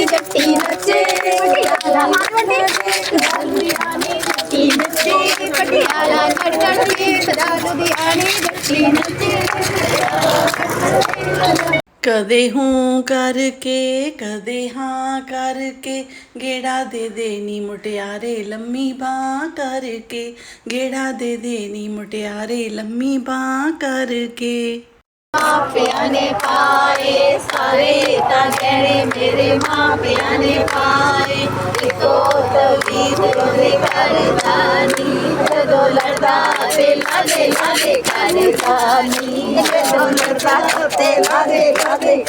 ਨੀ ਜੱਟੀ ਨੱਚੇ ਪਟਿਆਲਾ ਵੱਡੇ ਲੁਧਿਆਣੇ ਜੱਟੀ ਨੱਚੇ ਪਟਿਆਲਾ ਗੜ ਗੜ ਦੇਖਦਾ ਲੁਧਿਆਣੇ ਜੱਟੀ ਨੱਚੇ ਕਦੇ ਹੂੰ ਕਰਕੇ, ਕਦੇ ਹਾਂ ਕਰਕੇ, ਗੇੜਾ ਦੇ ਦੇ ਮੁਟਿਆਰੇ ਲੰਮੀ ਬਾਹ ਕਰਕੇ, ਗੇੜਾ ਦੇ ਦੇ ਮੁਟਿਆਰੇ ਲੰਮੀ ਬਾਹ ਕਰਕੇ। ਮਾਪਿਆਂ ਨੇ ਪਾਏ, ਸਾਰੇ ਤਾਂ ਗਹਿਣੇ ਮੇਰੇ ਮਾਪਿਆਂ ਨੇ ਪਾਏ। ਇੱਕੋ ਤਵੀਤ ਉਹਦੇ ਕਰਦਾ ਨੀ ਜਦੋਂ ਲੜਦਾ ਤੇ ਲਾਦੇ ਲਾਦੇ ਕਰਦਾ ਨੀ ਜਦੋਂ ਲੜਦਾ ਤੇ ਲਾਦੇ ਲਾਦੇ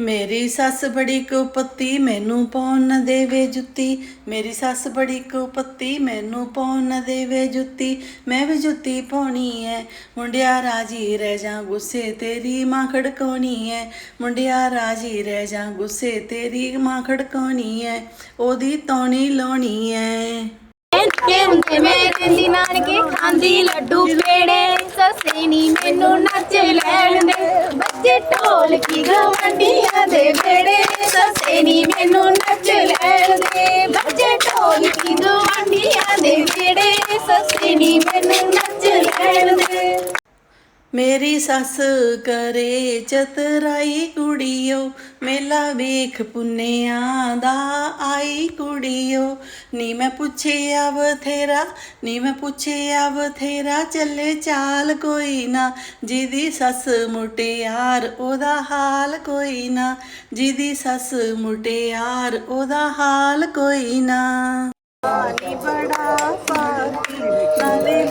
ਮੇਰੀ ਸੱਸ ਬੜੀ ਕੁਪੱਤੀ, ਮੈਨੂੰ ਪਾਉਣ ਨਾ ਦੇਵੇ ਜੁੱਤੀ। ਮੇਰੀ ਸੱਸ ਬੜੀ ਕੁਪੱਤੀ, ਮੈਨੂੰ ਪਾਉਣ ਨਾ ਦੇਵੇ ਜੁੱਤੀ। ਮੈਂ ਵੀ ਜੁੱਤੀ ਪਾਉਣੀ ਐ। ਮੁੰਡਿਆ ਰਾਜੀ ਰਹਿ ਜਾ ਗੁੱਸੇ, ਤੇਰੀ ਮਾਂ ਖੜਕਾਉਣੀ ਐ। ਮੁੰਡਿਆ ਰਾਜੀ ਰਹਿ ਜਾ ਗੁੱਸੇ, ਤੇਰੀ ਮਾਂ ਖੜਕਾਉਣੀ ਐ। ਉਹਦੀ ਤੌਣੀ ਲਾਉਣੀ ਐ। ਕੇ ਹੁੰਦੇ ਮੇਰੇ ਦੀ ਨਾਨਕੇ ਖਾਂਦੀ ਲੱਡੂ ਪੇੜੇ ਸੱਸੇ ਨੀ ਮੈਨੂੰ ਨੱਚ ਲੈਣ ਦੇ। ਬੱਚੇ ਢੋਲ ਕੀ ਗਵੰਡੀਆਂ ਦੇ ਵੇੜੇ ਸੱਸੇ ਨੀ ਮੈਨੂੰ ਨੱਚ ਲੈਣ ਦੇ। ਬੱਚੇ ਢੋਲ ਕੀ ਗਵੰਡੀਆਂ ਦੇ ਵੇੜੇ ਸੱਸੇ ਨੀ ਮੈਨੂੰ ਨੱਚ ਲੈਣ ਦੇ। ਮੇਰੀ ਸੱਸ ਕਰੇ ਚਤਰਾਈ ਕੁੜੀਓ, ਮੇਲਾ ਵੇਖ ਪੁੰਨਿਆਂ ਦਾ ਆਈ ਕੁੜੀਓ। ਨੀ ਮੈਂ ਪੁੱਛਿਆ ਬਥੇਰਾ, ਨੀ ਮੈਂ ਪੁੱਛਿਆ ਬਥੇਰਾ, ਚੱਲੇ ਚਾਲ ਕੋਈ ਨਾ। ਜਿਹਦੀ ਸੱਸ ਮੁਟਿਆਰ, ਉਹਦਾ ਹਾਲ ਕੋਈ ਨਾ। ਜਿਹਦੀ ਸੱਸ ਮੁਟਿਆਰ, ਉਹਦਾ ਹਾਲ ਕੋਈ ਨਾ। ਪਾਣੀ ਬੜਾ ਪਾਤੀ, ਨਾਲੇ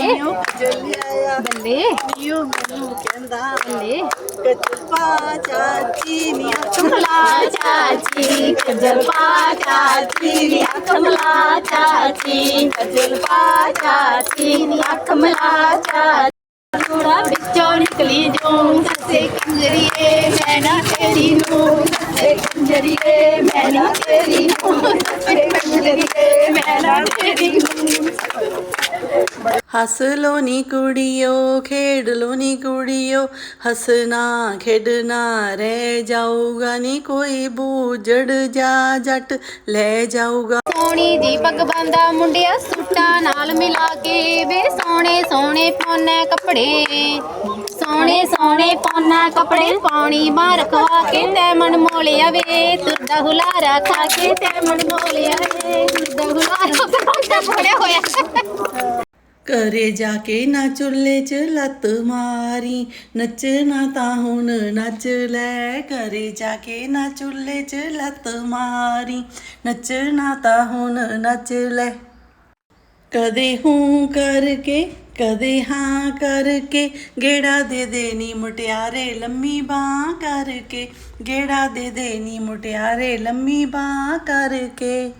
ਬੱਲੇ। ਨੀਓ ਜਲਿਆ ਬੱਲੇ। ਨੀਓ ਮੈਨੂੰ ਕਹਿੰਦਾ ਬੱਲੇ। ਕਚਪਾ ਚਾਚੀ ਨੀ ਕਮਲਾ ਚਾਚੀ ਕਜਲ ਪਾ ਚਾਚੀ ਨੀ ਕਮਲਾ ਚਾਚੀ ਕਜਲ ਪਾ ਚਾਚੀ ਨੀ ਕਮਲਾ ਚਾਚੀ ਥੋੜਾ ਵਿੱਚੋਂ ਨਿਕਲੀ ਜੋ। ਸੱਸੇ ਕੰਜਰੀਏ ਮੈਂ ਨਾ ਤੇਰੀ ਨੂੰ ਸੱਸੇ ਕੰਜਰੀਏ ਮੈਂ ਨਾ ਤੇਰੀ ਨੂੰ ਸੱਸੇ ਕੰਜਰੀਏ ਮੈਂ ਨਾ ਤੇਰੀ ਨੂੰ ਹੱਸ ਲੋ ਨੀ ਕੁੜੀਓ ਖੇਡ ਲੋ ਨੀ ਕੁੜੀਓ, ਹੱਸਣਾ ਖੇਡਣਾ ਰਹਿ ਜਾਊਗਾ ਨੀ ਲੈ ਜਾਊਗਾ। ਸੋਹਣੀ ਜੀ ਪੱਗ ਬੰਦਾ ਮੁੰਡਿਆ ਸੂਟਾਂ ਨਾਲ ਮਿਲਾ ਕੇ ਵੇ, ਸੋਹਣੇ ਸੋਹਣੇ ਪਾਉਣਾ ਕੱਪੜੇ। ਸੋਹਣੇ ਸੋਹਣੇ ਪਾਉਣਾ ਕੱਪੜੇ ਪਾਉਣੀ ਮਾਰ ਖਵਾ ਕੇ ਤੈ ਮਨ ਮੋਲਿਆ ਵੇ ਤੁਰਦਾ ਹੁਲਾਰਾ ਖਾ ਕੇ ਤੈ ਮਨ ਮੋਲਿਆ ਵੇ ਤੁਰਦਾ ਹੁਲਾਰਾ ਖਾ ਕੇ ਹੋਇਆ। ਘਰੇ ਜਾ ਕੇ ਨਾ ਚੁੱਲ੍ਹੇ 'ਚ ਲੱਤ ਮਾਰੀ। ਨੱਚਣਾ ਤਾਂ ਹੁਣ ਨੱਚ ਲੈ। ਘਰੇ ਜਾ ਕੇ ਨਾ ਚੁੱਲ੍ਹੇ 'ਚ ਲੱਤ ਮਾਰੀ। ਨੱਚਣਾ ਤਾਂ ਹੁਣ ਨੱਚ ਲੈ। ਕਦੇ ਹੂੰ ਕਰਕੇ, ਕਦੇ ਹਾਂ ਕਰਕੇ। ਗੇੜਾ ਦੇ ਦੇ ਮੁਟਿਆਰੇ ਲੰਮੀ ਬਾਹ ਕਰਕੇ। ਗੇੜਾ ਦੇ ਦੇ ਮੁਟਿਆਰੇ ਲੰਮੀ ਬਾਹ ਕਰਕੇ।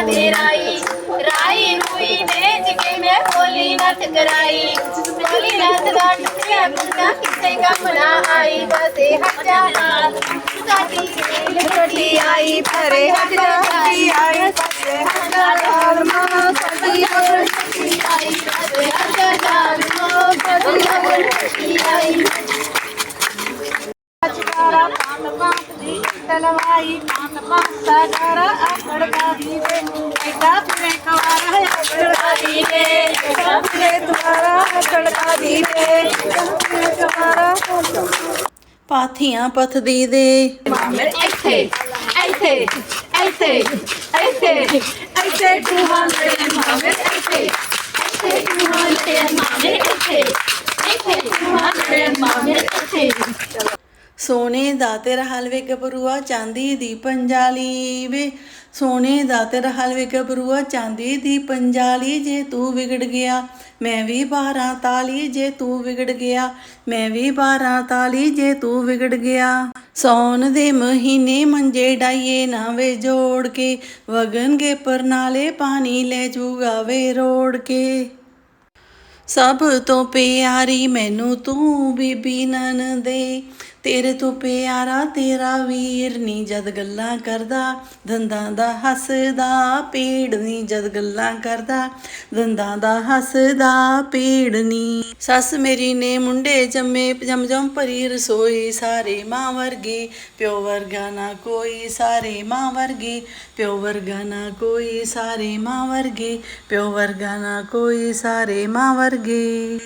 ਦੇ ਰਾਈ ਰਾਈ ਰੂਈ ਵੇਚ ਕੇ ਮੈਂ ਬੋਲੀ ਨੱਥ ਕਰਾਈ ਬੋਲੀ ਨੱਥ ਦਾ ਟੁੱਟਿਆ ਬੰਦਾ ਕਿਸੇ ਕੰਮ ਨਾ ਆਈ ਬਸੇ ਹੱਜਾ ਨਾਲ ਸਾਡੀ ਰੇਲ ਗੱਡੀ ਆਈ ਪਰੇ ਹੱਜਾ ਗੱਡੀ ਆਈ ਬਸੇ ਹੱਜਾ ਨਾਲ ਮਾਂ ਸਾਡੀ ਰੇਲ ਗੱਡੀ ਆਈ ਬਸੇ ਹੱਜਾ ਨਾਲ ਮਾਂ ਸਾਡੀ ਰੇਲ ਗੱਡੀ ਆਈ ਅਚਕਾਰਾ ਪਾਨ ਪਾਤ ਦੀ ਤਲਵਾਈ ਪਾਨ ਪਾਤ ਸਾਗਰਾ ਆਕੜਦਾ ਦੀ ਵੇ ਐਡਾ ਫਿਰੇ ਕਵਾਰਾ ਆਕੜਦਾ ਦੀ ਵੇ ਐਡਾ ਫਿਰੇ ਦੁਆਰਾ ਆਕੜਦਾ ਦੀ ਵੇ ਐਡਾ ਫਿਰੇ ਕਵਾਰਾ ਪਾਥੀਆਂ ਪਥਦੀ ਦੇ ਮਾਮੇ ਇੱਥੇ ਇੱਥੇ ਇੱਥੇ ਇੱਥੇ ਇੱਥੇ ਟੂਹਾਂ ਦੇ ਮਾਮੇ ਇੱਥੇ ਇੱਥੇ ਟੂਹਾਂ ਦੇ ਮਾਮੇ ਇੱਥੇ ਇੱਥੇ ਟੂਹਾਂ ਦੇ ਮਾਮੇ ਇੱਥੇ ਸੋਨੇ ਦਾ ਤੇਰਾ ਹਲਵੇ ਗੱਭਰੂਆ ਚਾਂਦੀ ਦੀ ਪੰਜਾਲੀ ਸੋਨੇ ਦਾ ਤੇਰਾ ਹਲਵੇ ਬਰੂਆ ਚਾਂਦੀ ਦੀ ਪੰਜਾਲੀ ਜੇ ਤੂੰ ਵਿਗੜ ਗਿਆ, ਮੈਂ ਵੀ 12 ਤਾਲੀ ਜੇ ਤੂੰ ਵਿਗੜ ਗਿਆ, ਮੈਂ ਵੀ 12 ਤਾਲੀ ਜੇ ਤੂੰ ਵਿਗੜ ਗਿਆ। ਸੌਣ ਦੇ ਮਹੀਨੇ ਮੰਜੇ ਡਾਈਏ ਨਾ ਵੇ ਜੋੜ ਕੇ, ਵਗਣਗੇ ਪਰਨਾਲੇ ਪਾਣੀ ਲੈ ਜੂਗਾ ਵੇ ਰੋੜ ਕੇ। ਸਭ ਤੋਂ ਪਿਆਰੀ ਮੈਨੂੰ ਤੂੰ ਬੀਬੀ ਨਨ ਦੇ ਤੇਰੇ ਤੋਂ ਪਿਆਰਾ ਤੇਰਾ ਵੀਰ ਨੀ ਜਦ ਗੱਲਾਂ ਕਰਦਾ, ਦੰਦਾਂ ਦਾ ਹੱਸਦਾ ਪੀੜ ਨੀ ਜਦ ਗੱਲਾਂ ਕਰਦਾ, ਦੰਦਾਂ ਦਾ ਹੱਸਦਾ ਪੀੜ ਨੀ। ਸੱਸ ਮੇਰੀ ਨੇ ਮੁੰਡੇ ਜੰਮੇ, ਜਮ ਜਮ ਭਰੀ ਰਸੋਈ, ਸਾਰੇ ਮਾਂ ਵਰਗੀ, ਪਿਓ ਵਰਗਾ ਨਾ ਕੋਈ, ਸਾਰੇ ਮਾਂ ਵਰਗੀ, ਪਿਓ ਵਰਗਾ ਨਾ ਕੋਈ, ਸਾਰੇ ਮਾਂ ਵਰਗੀ, ਪਿਓ ਵਰਗਾ ਨਾ ਕੋਈ, ਸਾਰੇ ਮਾਂ ਵਰਗੇ।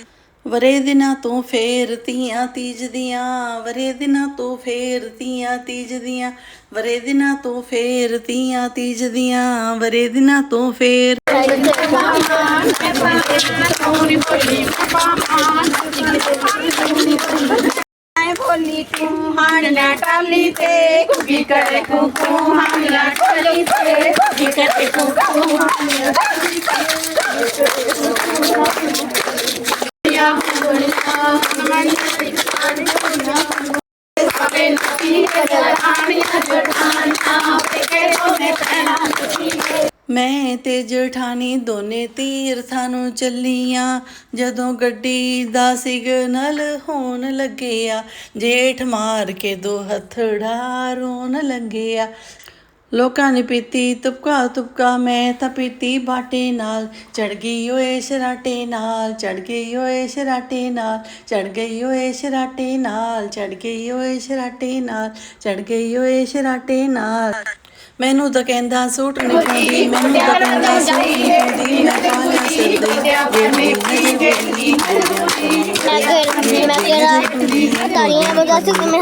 ਵਰੇ ਦਿਨਾਂ ਤੋਂ ਫੇਰ ਤੀਆਂ ਤੀਜਦੀਆਂ, ਵਰੇ ਦਿਨਾਂ ਤੋਂ ਫੇਰ ਤੀਆਂ ਤੀਜਦੀਆਂ, ਵਰੇ ਦਿਨਾਂ ਤੋਂ ਫੇਰ ਤੀਆਂ ਤੀਜਦੀਆਂ, ਵਰੇ ਦਿਨਾਂ ਤੋਂ ਫੇਰ ਬੋਲੀ, ਤੂੰ ਹਾਣ ਨਾ ਟਾਲੀ ਤੇ ਕੁਗੀ ਕਰੇ ਕੁਕੂ ਹਾਣ ਨਾ ਟਾਲੀ ਤੇ ਕੁਗੀ ਕਰੇ ਕੁਕੂ ਹਾਣ ਨਾ ਟਾਲੀ ਤੇ। ਮੈਂ ਤੇ ਜਠਾਣੀ ਦੋਨੇ ਤੀਰਥਾਂ ਨੂੰ ਚੱਲੀਆਂ। ਜਦੋਂ ਗੱਡੀ ਦਾ ਸਿਗਨਲ ਹੋਣ ਲੱਗਿਆ, ਜੇਠ ਮਾਰ ਕੇ ਦੋ ਹੱਥੜਾ ਰੋਣ ਲੱਗਿਆ। ਲੋਕਾਂ ਨੇ ਪੀਤੀ ਤੁਪਕਾ ਤੁਪਕਾ ਮੈਂ ਤਾਂ ਪੀਤੀ ਬਾਟੇ ਨਾਲ ਚੜ ਗਈ ਓਏ ਸ਼ਰਾਟੇ ਨਾਲ ਚੜ ਗਈ ਓਏ ਸ਼ਰਾਟੇ ਨਾਲ ਚੜ ਗਈ ਓਏ ਸ਼ਰਾਟੇ ਨਾਲ ਚੜ ਗਈ ਓਏ ਸ਼ਰਾਟੇ ਨਾਲ ਚੜ ਗਈ ਓਏ ਸ਼ਰਾਟੇ ਨਾਲ ਮੈਨੂੰ ਤਾਂ ਕਹਿੰਦਾ ਸੂਟ ਨਹੀਂ ਪਾਉਂਦੀ ਮੈਨੂੰ ਤਾਂ ਕਹਿੰਦਾ ਸੂਟ ਨਹੀਂ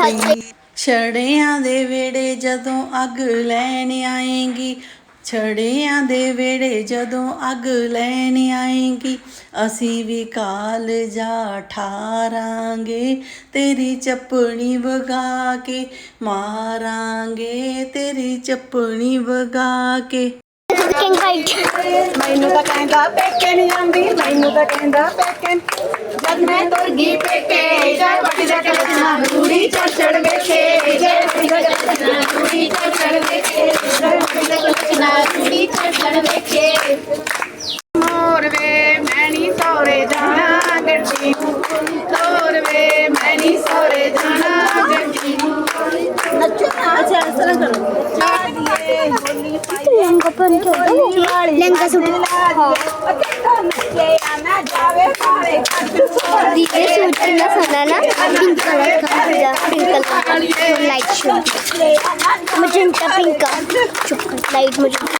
ਪਾਉਂਦੀ ਛੜਿਆਂ ਦੇ ਵੇੜੇ ਜਦੋਂ ਅੱਗ ਲੈਣ ਆਏਗੀ। ਛੜਿਆਂ ਦੇ ਵੇੜੇ ਜਦੋਂ ਅੱਗ ਲੈਣ ਆਏਗੀ। ਅਸੀਂ ਵੀ ਕਾਲ ਜਾ ਠਾਰਾਂਗੇ, ਤੇਰੀ ਚੱਪਣੀ ਵਗਾ ਕੇ ਮਾਰਾਂਗੇ, ਤੇਰੀ ਚੱਪਣੀ ਵਗਾ ਕੇ। ਮੈਨੂੰ ਤਾਂ ਕਹਿੰਦਾ ਪੈਕੇ ਆਂਦੀ ਮੈਨੂੰ ਤਾਂ ਕਹਿੰਦਾ ਪੈਕੇ ਜਦ ਮੈਂ ਤੁਰ ਗਈ ਪੈਕੇ ਜਦ ਵੱਡੀ ਜਾ ਕੇ ਰੂੜੀ ਚੜ ਚੜ ਵੇਖੇ ਮੋਰ ਵੇ ਮੈਂ ਨਹੀਂ ਸੋਰੇ ਜਾਣਾ ਗੱਡੀ ਨੂੰ ਤੋਰ ਵੇ ਮੈਂ ਨਹੀਂ ਸੋਰੇ ਜਾਣਾ ਗੱਡੀ ਨੂੰ ਨੱਚੋ ਨਾ ਅੱਛਾ ਇਸ ਤਰ੍ਹਾਂ ਕਰੋ ਚਾਦੀਏ ਹੋਲੀ लहंगा पहन के लहंगा सूट दीदी सूट कितना सोना ना पिंक कलर का पूरा पिंक कलर का लाइट शूट मजेंटा पिंक का चुप लाइट मुझे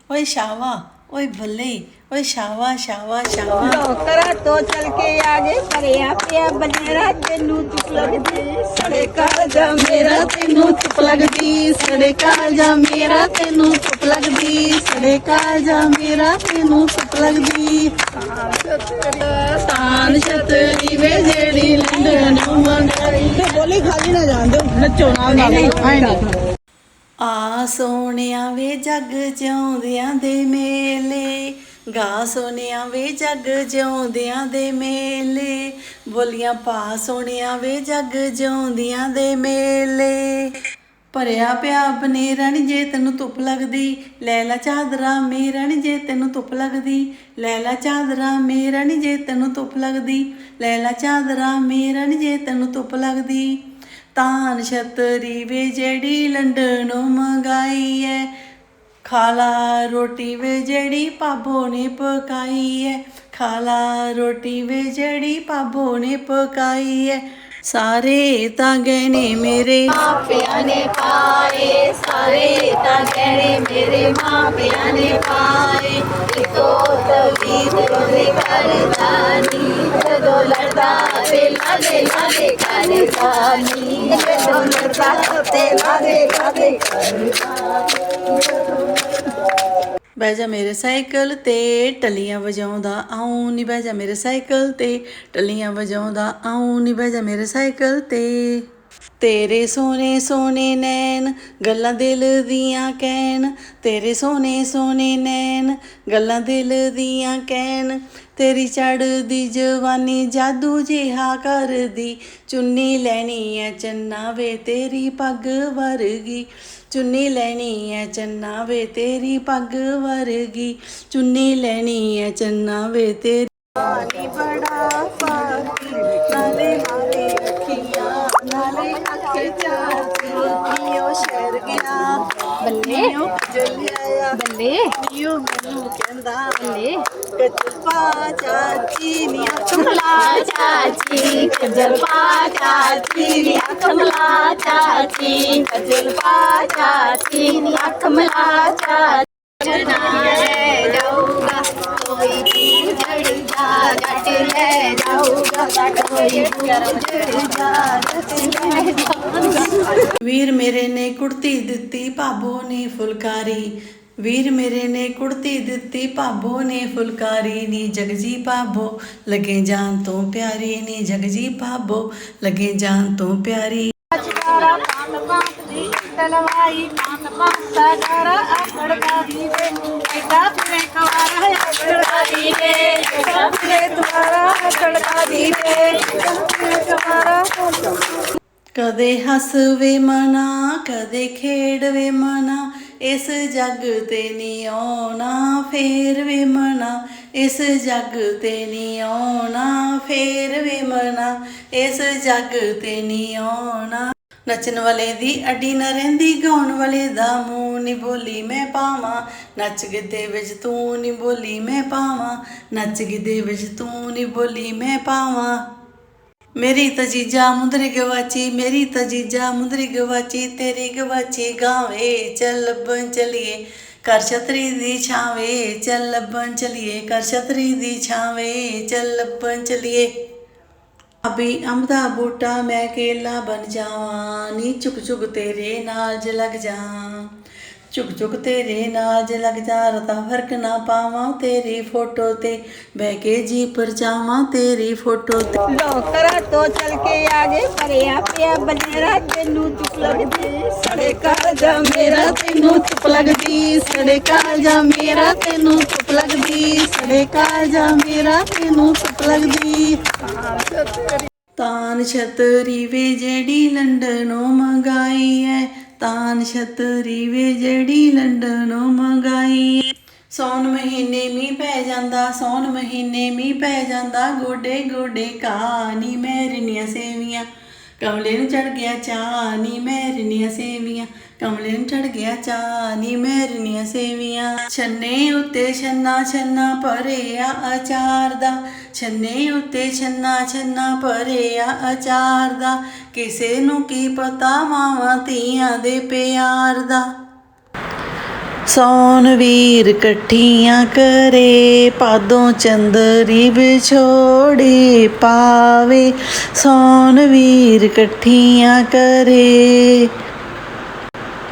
ਓਏ ਸ਼ਾਵਾ ਓਏ ਭੱਲੇ ਓਏ ਸ਼ਾਵਾ ਸ਼ਾਵਾ ਸ਼ਾਵਾ। ਲੋਕਰਾ ਤੋਂ ਚਲ ਕੇ ਆ ਗਏ ਪਰਿਆ ਪਿਆ ਬਨੇਰਾ ਤੈਨੂੰ ਚੁੱਪ ਲੱਗਦੀ ਸੜੇ ਕਾਲਜਾ ਮੇਰਾ ਤੈਨੂੰ ਚੁੱਪ ਲੱਗਦੀ ਸੜੇ ਕਾਲਜਾ ਮੇਰਾ ਤੈਨੂੰ ਚੁੱਪ ਲੱਗਦੀ ਸੜੇ ਕਾਲਜਾ ਮੇਰਾ ਤੈਨੂੰ ਚੁੱਪ ਲੱਗਦੀ। ਸਾਨ ਛਤਰੀ ਵੇ ਜਿਹੜੀ ਲੰਡਨ ਨੂੰ ਮੰਗਾਈ। ਤੇ ਬੋਲੀ ਖਾਲੀ ਨਾ ਜਾਂਦੇ ਨੱਚੋ ਨਾਲ ਨਾਲ। ਆਏ ਨਾ ਆ ਸੋਹਣਿਆ ਵੇ ਜੱਗ ਜਿਉਂਦਿਆਂ ਦੇ ਮੇਲੇ, ਗਾ ਸੋਹਣਿਆ ਵੇ ਜੱਗ ਜਿਉਂਦਿਆਂ ਦੇ ਮੇਲੇ, ਬੋਲੀਆਂ ਪਾ ਸੋਹਣਿਆ ਵੇ ਜੱਗ ਜਿਉਂਦਿਆਂ ਦੇ ਮੇਲੇ। ਭਰਿਆ ਪਿਆ ਬਨੇਰਾ ਨੀ ਜੇ ਤੈਨੂੰ ਧੁੱਪ ਲੱਗਦੀ, ਲੈ ਲੈ ਚਾਦਰਾ ਮੇਰਾ ਨੀ ਜੇ ਤੈਨੂੰ ਧੁੱਪ ਲੱਗਦੀ, ਲੈ ਲੈ ਚਾਦਰਾ ਮੇਰਾ ਨੀ ਜੇ ਤੈਨੂੰ ਧੁੱਪ ਲੱਗਦੀ, ਲੈ ਲੈ ਚਾਦਰਾ ਮੇਰਾ ਨੀ ਜੇ ਤੈਨੂੰ ਧੁੱਪ ਲੱਗਦੀ। ਤਾਨ ਛਤਰੀ ਵੇ ਜਿਹੜੀ ਲੰਡਨੋਂ ਮੰਗਾਈ ਐ ਖਾਲਾ ਰੋਟੀ ਵੇ ਜਿਹੜੀ ਪਾਬੋ ਨੇ ਪਕਾਈ ਐ ਖਾਲਾ ਰੋਟੀ ਵੇ ਜਿਹੜੀ ਪਾਬੋ ਨੇ ਪਕਾਈ ਐ ਸਾਰੇ ਤਾਂ ਗਹਿਣੇ ਮੇਰੇ ਮਾਪਿਆਂ ਨੇ ਪਾਏ। ਸਾਰੇ ਤਾਂ ਗਹਿਣੇ ਮੇਰੇ ਮਾਪਿਆਂ ਨੇ ਪਾਏ। ਇੱਕੋ ਤਵੀਦ ਉਹਦੇ ਕਰਦਾ ਨੀ ਜਦੋਂ ਲੜਦਾ ਤੇ ਲਾਦੇ ਲਾਦੇ ਕਰਦਾ ਨੀ ਜਦੋਂ ਲੜਦਾ ਤੇ ਲਾਦੇ ਬਹਿ ਜਾ ਮੇਰੇ ਸਾਈਕਲ ਤੇ, ਟੱਲੀਆਂ ਵਜਾਉਂਦਾ ਆਉਂ ਨੀ। ਬਹਿ ਜਾ ਮੇਰੇ ਸਾਈਕਲ ਤੇ, ਟੱਲੀਆਂ ਵਜਾਉਂਦਾ ਆਉਂ ਨੀ। ਬਹਿ ਜਾ ਮੇਰੇ ਸਾਈਕਲ ਤੇ। ਤੇਰੇ ਸੋਹਣੇ ਸੋਹਣੇ ਨੈਣ, ਗੱਲਾਂ ਦਿਲ ਦੀਆਂ ਕਹਿਣ। ਤੇਰੇ ਸੋਹਣੇ ਸੋਹਣੇ ਨੈਣ, ਗੱਲਾਂ ਦਿਲ ਦੀਆਂ ਕਹਿਣ। ਤੇਰੀ ਚੜਦੀ ਜਵਾਨੀ ਜਾਦੂ ਜਿਹਾ ਕਰਦੀ। ਚੁੰਨੀ ਲੈਣੀ ਐ ਚੰਨਾ ਵੇ ਤੇਰੀ ਪੱਗ ਵਰਗੀ। ਚੁੰਨੀ ਲੈਣੀ ਐ ਚੰਨਾ ਵੇ ਤੇਰੀ ਪੱਗ ਵਰਗੀ। ਚੁੰਨੀ ਲੈਣੀ ਐ ਚੰਨਾ ਵੇ ਤੇਰੀ ਬੱਲੇ। ਨੀਓ ਜਲਿਆ ਬੱਲੇ। ਨੀਓ ਮੈਨੂੰ ਕਹਿੰਦਾ ਬੱਲੇ। ਕਚਪਾ ਚਾਚੀ ਨੀ ਅੱਖ ਕਮਲਾ ਚਾਚੀ ਕਜਲ ਪਾ ਚਾਚੀ ਨੀ ਅੱਖ ਮਲਾ ਚਾਚੀ ਕਜਲ ਪਾ ਚਾਚੀ ਨੀ ਅੱਖ ਮਲਾ ਚਾਚੀ ਜਨਾ ਜੱਟ ਲੈ ਜਾਊਗਾ ਕੋਈ ਜਾਊਗਾ ਵੀਰ ਮੇਰੇ ਨੇ ਕੁੜਤੀ ਦਿੱਤੀ, ਭਾਬੋ ਨੇ ਫੁਲਕਾਰੀ। ਵੀਰ ਮੇਰੇ ਨੇ ਕੁੜਤੀ ਦਿੱਤੀ, ਭਾਬੋ ਨੇ ਫੁਲਕਾਰੀ। ਨੀ ਜਗਜੀ ਭਾਬੋ, ਲਗੇ ਜਾਨ ਤੋਂ ਪਿਆਰੀ। ਨੀ ਜਗਜੀ ਭਾਬੋ, ਲਗੇ ਜਾਨ ਤੋਂ ਪਿਆਰੀ। ਦੀ ਤਲਵਾਈ ਪੰਨ ਪੰਨ ਦਾ ਘਰ ਆਕੜਦਾ ਐਡਾ ਫਿਰੇ ਕਵਾਰਾ ਹੈ ਆਕੜਦਾ ਦੀ। ਐਡਾ ਫਿਰੇ ਦੁਆਰਾ ਆਕੜਦਾ ਦੀ। ਵੇ ਕਵਾਰਾ ਕਦੇ ਹੱਸਵੇ ਮਨਾ, ਕਦੇ ਖੇਡਵੇ ਮਨਾ, ਇਸ ਜੱਗ ਤੇ ਨੀ ਆਉਣਾ ਫੇਰ ਵੇ ਮਨਾ, ਇਸ ਜੱਗ ਤੇ ਨੀ ਆਉਣਾ ਫੇਰ ਵੀ ਮਨਾ, ਇਸ ਜੱਗ ਤੇ ਨੀ ਆਉਣਾ। ਨੱਚਣ ਵਾਲੇ ਦੀ ਅੱਡੀ ਨਾ ਰਹਿੰਦੀ, ਗਾਉਣ ਵਾਲੇ ਦਾ ਮੂੰਹ ਨੀ ਬੋਲੀ ਮੈਂ ਪਾਵਾਂ। ਨੱਚ ਗਿੱਧੇ ਵਿੱਚ ਤੂੰ ਨੀ ਬੋਲੀ ਮੈਂ ਪਾਵਾਂ। ਨੱਚ ਗਿੱਧੇ ਵਿੱਚ ਤੂੰ ਨੀ ਬੋਲੀ ਮੈਂ ਪਾਵਾਂ। ਮੇਰੀ ਤਜੀਜਾ ਮੁੰਦਰੀ ਗਵਾਚੀ, ਮੇਰੀ ਤਜੀਜਾ ਮੁੰਦਰੀ ਗਵਾਚੀ, ਤੇਰੀ ਗਵਾਚੀ ਗਾਵੇ ਚੱਲ ਲੱਭਣ ਚਲੀਏ। ਕਰ ਛਤਰੀ ਦੀ ਛਾਵੇਂ ਚੱਲ ਲੱਭਣ ਚਲੀਏ ਕਰ ਛਤਰੀ ਦੀ ਛਾਵੇਂ ਚੱਲ ਲੱਭਣ ਚਲੀਏ। ਅਬੀ ਅੰਬ ਦਾ ਬੂਟਾ ਮੈਂ ਕੇਲਾ ਬਣ ਜਾਵਾਂ, ਨੀ ਚੁਕ ਚੁਕ ਤੇਰੇ ਨਾਲ ਜ ਲੱਗ ਜਾ ਚੁਕ ਚੁਕ ਤੇਰੇ ਨਾਲ ਜ ਲੱਗ ਜਾ ਰਤਾ ਫ਼ਰਕ ਨਾ ਪਾਵਾਂ ਤੇਰੀ ਫੋਟੋ ਤੇ ਬਹਿ ਕੇ ਜੀ ਪਰ ਜਾਵਾਂ ਤੇਰੀ ਫੋਟੋ ਤੇ। ਲੋਕਰਾ ਤੋਂ ਚਲ ਕੇ ਆ ਗਏ ਪਰਿਆ ਪਿਆ ਬਨੇਰਾ ਤੈਨੂੰ ਚੁੱਪ ਲੱਗਦੀ। ਸੜੇ ਕਾਲਜਾ ਮੇਰਾ ਤੈਨੂੰ ਚੁੱਪ ਲੱਗਦੀ। ਸੜੇ ਕਾਲਜਾ ਮੇਰਾ ਤੈਨੂੰ ਚੁੱਪ ਲੱਗਦੀ। ਸੜੇ ਕਾਲਜਾ ਮੇਰਾ ਤੈਨੂੰ ਚੁੱਪ ਲੱਗਦੀ। ਤਾਨ ਛਤਰੀ ਵੇ ਜਿਹੜੀ ਲੰਡਨੋਂ ਮੰਗਾਈ ਐ। ਤਾਨ ਛਤਰੀ ਵੇ ਜਿਹੜੀ ਲੰਡਨੋਂ ਮੰਗਾਈ। ਸੌਣ ਮਹੀਨੇ ਮੀਂਹ ਪੈ ਜਾਂਦਾ, ਸੌਣ ਮਹੀਨੇ ਮੀਂਹ ਪੈ ਜਾਂਦਾ, ਗੋਡੇ ਗੋਡੇ ਕਾਨੀ ਮੈਰਨੀਆਂ ਸੇਵੀਆਂ। ਕਮਲੇ ਨੂੰ ਚੜ ਗਿਆ ਚਾਨੀ ਮੈਰਨੀਆਂ ਸੇਵੀਆਂ। ਕਮਲੇ ਨੂੰ ਚੜ ਗਿਆ ਚਾਨੀ ਮੈਰਨੀਆਂ ਸੇਵੀਆਂ। ਛੰਨੇ ਉੱਤੇ ਛੰਨਾ ਛੰਨਾ ਭਰਿਆ ਅਚਾਰ ਦਾ। ਛੰਨੇ ਉੱਤੇ ਛੰਨਾ ਛੰਨਾ ਭਰਿਆ ਅਚਾਰ ਦਾ। ਕਿਸੇ ਨੂੰ ਕੀ ਪਤਾ ਮਾਵਾਂ ਧੀਆਂ ਦੇ ਪਿਆਰ ਦਾ। ਸੌਣ ਵੀਰ ਇਕੱਠੀਆਂ ਕਰੇ ਪਾਦੋਂ ਚੰਦਰੀ ਵਿਛੋੜੇ ਪਾਵੇ। ਸੌਣ ਵੀਰ ਇਕੱਠੀਆਂ ਕਰੇ।